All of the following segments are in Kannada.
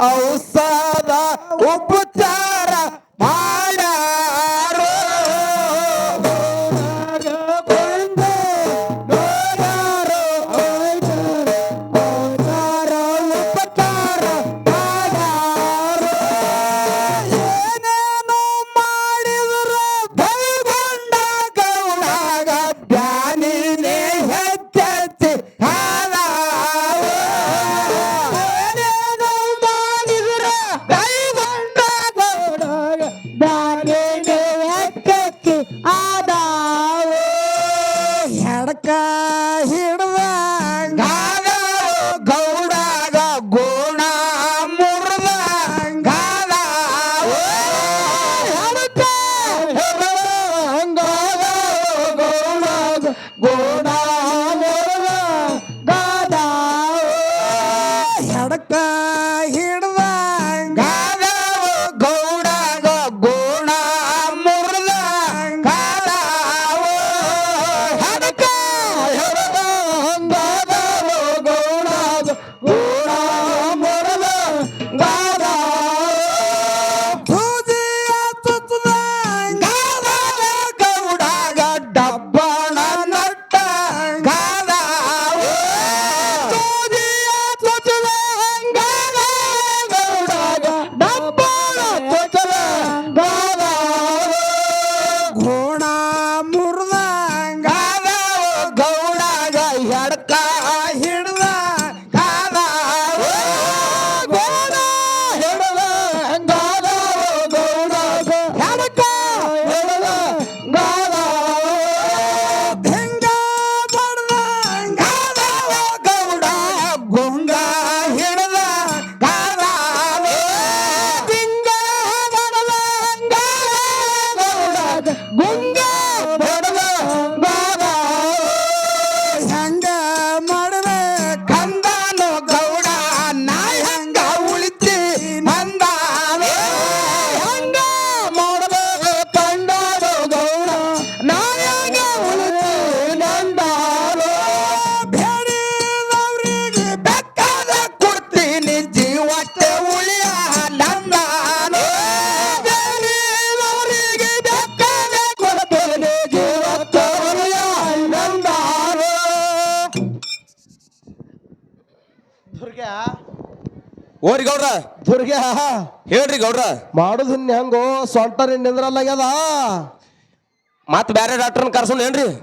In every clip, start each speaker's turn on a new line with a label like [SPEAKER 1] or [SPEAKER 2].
[SPEAKER 1] Oh. ಗೌಡ್ರ?
[SPEAKER 2] ದುರ್ಗೆ
[SPEAKER 1] ಹೇಳ್ರಿ ಗೌಡ್ರ.
[SPEAKER 2] ಮಾಡುದನ್ನ ಹೆಂಗೋ ಸೊಂಟರಿ ನಿಂದ್ರಲ್ಲಾಗ್ಯದ
[SPEAKER 1] ಮತ್ ಬ್ಯಾರೆ ಡಾಕ್ಟರ್ನ ಕರ್ಸೋಣ ಏನ್ರಿ?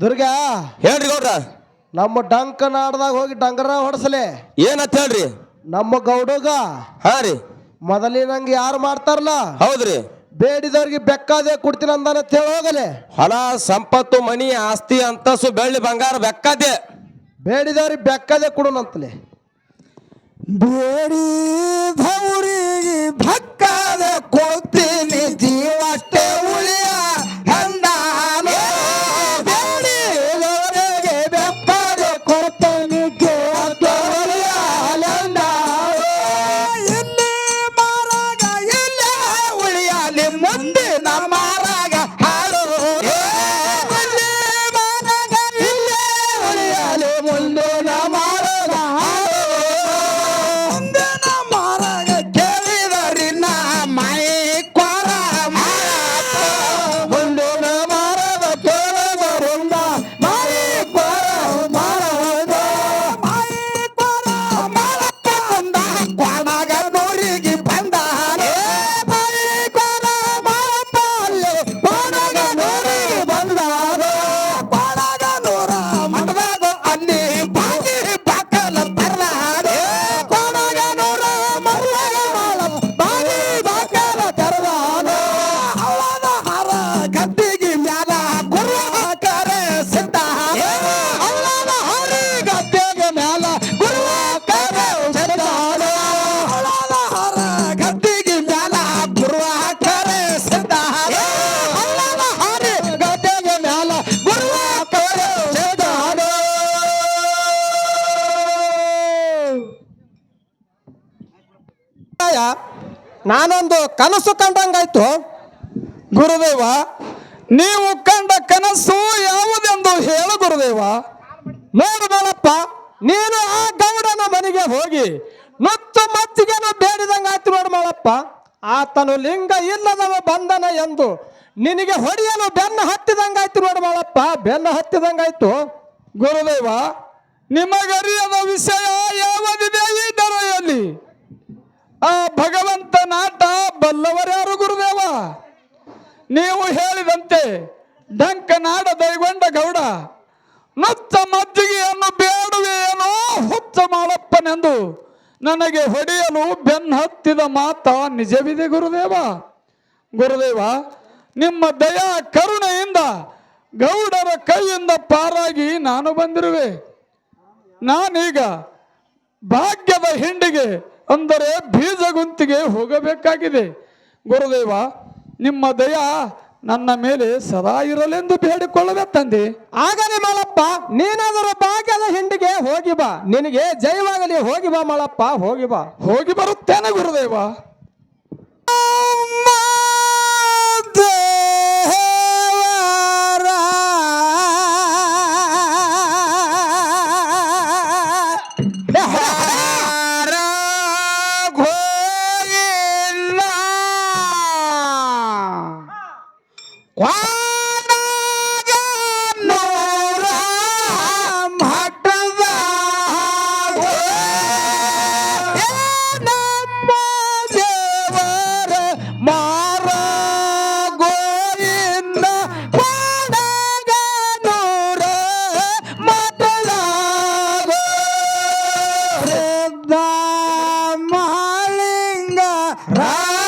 [SPEAKER 2] ದುರ್ಗಾ.
[SPEAKER 1] ಹೇಳ್ರಿ ಗೌಡ್ರ.
[SPEAKER 2] ನಮ್ಮ ಡಂಕ ನಾಡ್ದಾಗ ಹೋಗಿ ಡಂಗರ ಹೊಡ್ಸಲೆ.
[SPEAKER 1] ಏನಂತ ಹೇಳ್ರಿ?
[SPEAKER 2] ನಮ್ಮ ಗೌಡಗ.
[SPEAKER 1] ಹಾರಿ ರೀ.
[SPEAKER 2] ಮೊದಲಿನಂಗೆ ಯಾರು ಮಾಡ್ತಾರಲ್ಲ?
[SPEAKER 1] ಹೌದ್ರಿ.
[SPEAKER 2] ಬೇಡಿದವ್ರಿಗೆ ಬೆಕ್ಕಾದೆ ಕೊಡ್ತೀನಿ ಅಂದಾನ ಹೇಳಿ ಹೋಗಲೆ.
[SPEAKER 1] ಹೊಲ ಸಂಪತ್ತು ಮನಿ ಆಸ್ತಿ ಅಂತಸು ಬೆಳ್ಳಿ ಬಂಗಾರ ಬೆಕ್ಕಾದೆ.
[SPEAKER 2] ಬೇಡಿದವ್ರಿಗೆ ಬೆಕ್ಕದೆ ಕೊಡೋಣಂತಲೆ.
[SPEAKER 3] ಬೇಡಿ ಧೌರಿಗೆ ಭಕ್ಕದ ಕೊತ್ತೀನಿ ಜೀವಷ್ಟೇ ಉಳಿಯ ಹಂದಾನು ಬೇಡಿ ಗೌರಿಗೆ ಬೆಪ್ಪದ ಕೊಡ್ತೀನಿ ಜೀವಷ್ಟೇ ಉಳಿಯ ಇಲ್ಲಿ ಮಾರಾಗ ಇಲ್ಲೇ ಉಳಿಯ ಮುಂದೆ ನಾನೊಂದು ಕನಸು ಕಂಡಂಗಾಯ್ತು. ಗುರುದೇವ, ನೀವು ಕಂಡ ಕನಸು ಯಾವುದೆಂದು ಹೇಳು ಗುರುದೇವ. ನೋಡ್ಬೇಡಪ್ಪ ನೀನು ಆ ಗೌಡನ ಮನೆಗೆ ಹೋಗಿ
[SPEAKER 1] ಮತ್ತು ಮತ್ತಿಗೇನು ಬೇಡಿದಂಗೆ ಆಯ್ತು ಆತನು ಲಿಂಗ ಇಲ್ಲದವ ಬಂದನ ಎಂದು ನಿನಗೆ ಹೊಡೆಯಲು ಬೆನ್ನು ಹತ್ತಿದಂಗಾಯ್ತು ನೋಡು ಮಾಳಪ್ಪ ಬೆನ್ನು ಹತ್ತಿದಂಗಾಯ್ತು. ಗುರುದೇವ, ನಿಮಗರಿಯದ ವಿಷಯ ಯಾವುದಿದೆ ಆ ಭಗವಂತ ನಾಟ ಬಲ್ಲವರ್ಯಾರು ಗುರುದೇವ? ನೀವು ಹೇಳಿದಂತೆ ಡಂಕ ನಾಡ ದೈಗೊಂಡ ಗೌಡ ನುಚ್ಚ ಮಜ್ಜಿಗೆಯನ್ನು ಬೇಡುವೆಯೇನೋ ಹುಚ್ಚ ಮಾಳಪ್ಪನೆಂದು ನನಗೆ ಹೊಡೆಯಲು ಬೆನ್ನು ಹತ್ತಿದ ಮಾತ ನಿಜವಿದೆ ಗುರುದೇವ? ಗುರುದೇವ, ನಿಮ್ಮ ದಯಾ ಕರುಣೆಯಿಂದ ಗೌಡರ ಕೈಯಿಂದ ಪಾರಾಗಿ ನಾನು ಬಂದಿರುವೆ. ನಾನೀಗ ಭಾಗ್ಯದ ಹಿಂಡಿಗೆ ಅಂದರೆ ಬೀಜಗುಂತಿಗೆ ಹೋಗಬೇಕಾಗಿದೆ. ಗುರುದೇವ ನಿಮ್ಮ ದಯ ನನ್ನ ಮೇಲೆ ಸದಾ ಇರಲೆಂದು ಬೇಡಿಕೊಳ್ಳುವೆ ತಂದೆ. ಆಗಲಿ ಮಳಪ್ಪ ನೀನಾದರೂ ಭಾಗ್ಯದ ಹಿಂಡಿಗೆ ಹೋಗಿ ಬಾ. ನಿನಗೆ ಜಯವಾಗಲಿ. ಹೋಗಿ ಬಾ ಮಳಪ್ಪ ಹೋಗಿ ಬಾ. ಹೋಗಿ ಬರುತ್ತೇನೆ ಗುರುದೇವ. रा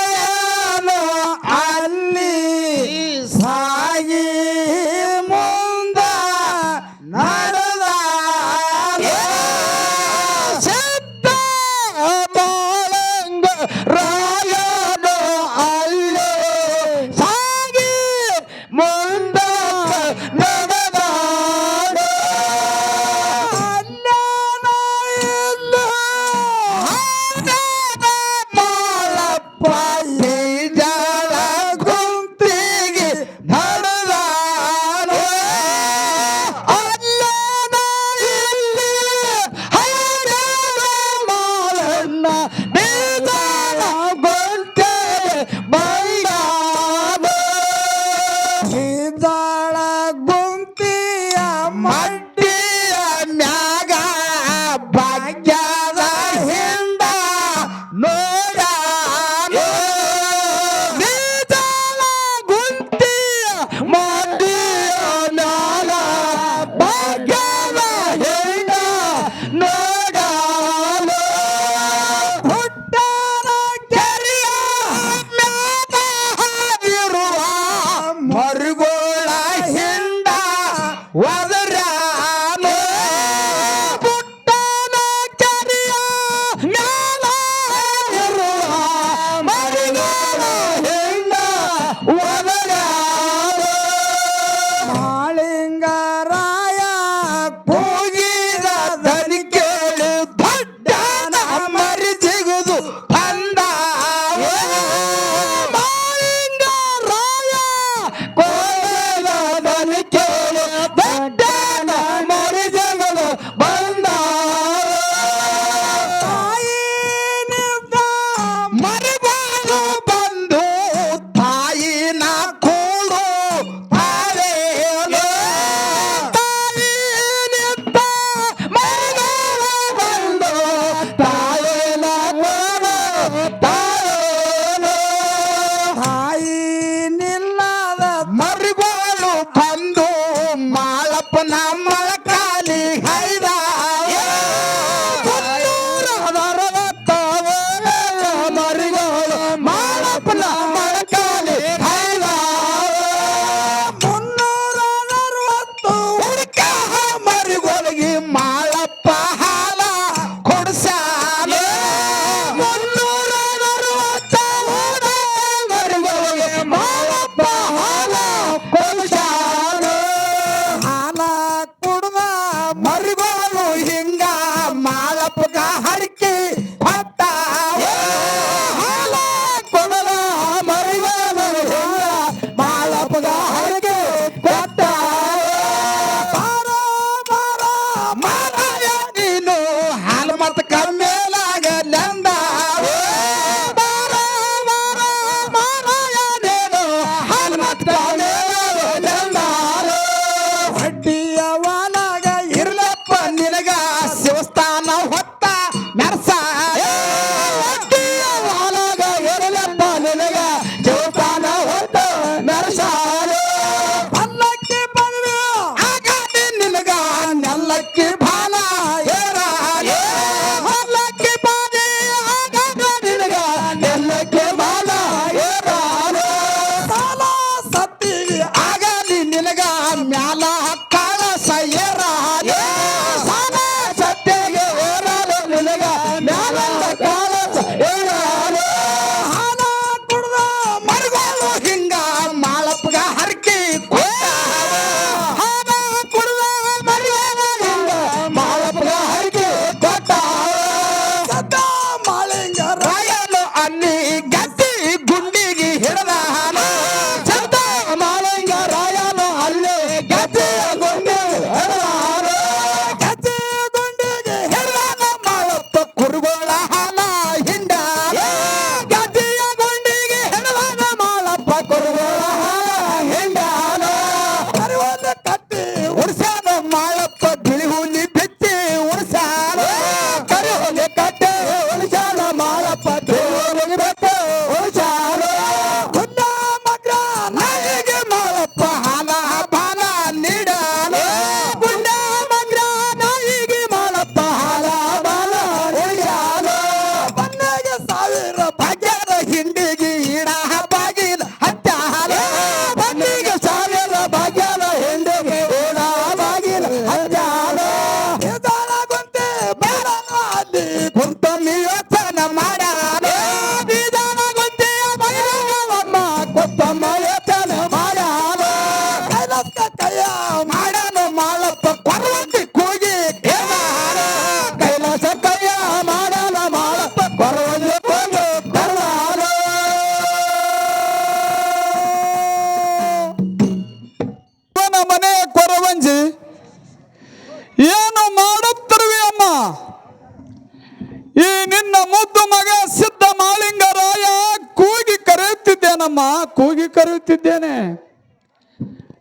[SPEAKER 1] ಕರೆಯುತ್ತಿದ್ದೇನೆ.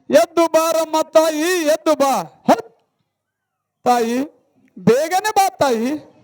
[SPEAKER 1] ಎದ್ದು ಬಾರಮ್ಮ ತಾಯಿ ಎದ್ದು ಬಾ. ತಾಯಿ ಬೇಗನೆ ಬಾ ತಾಯಿ.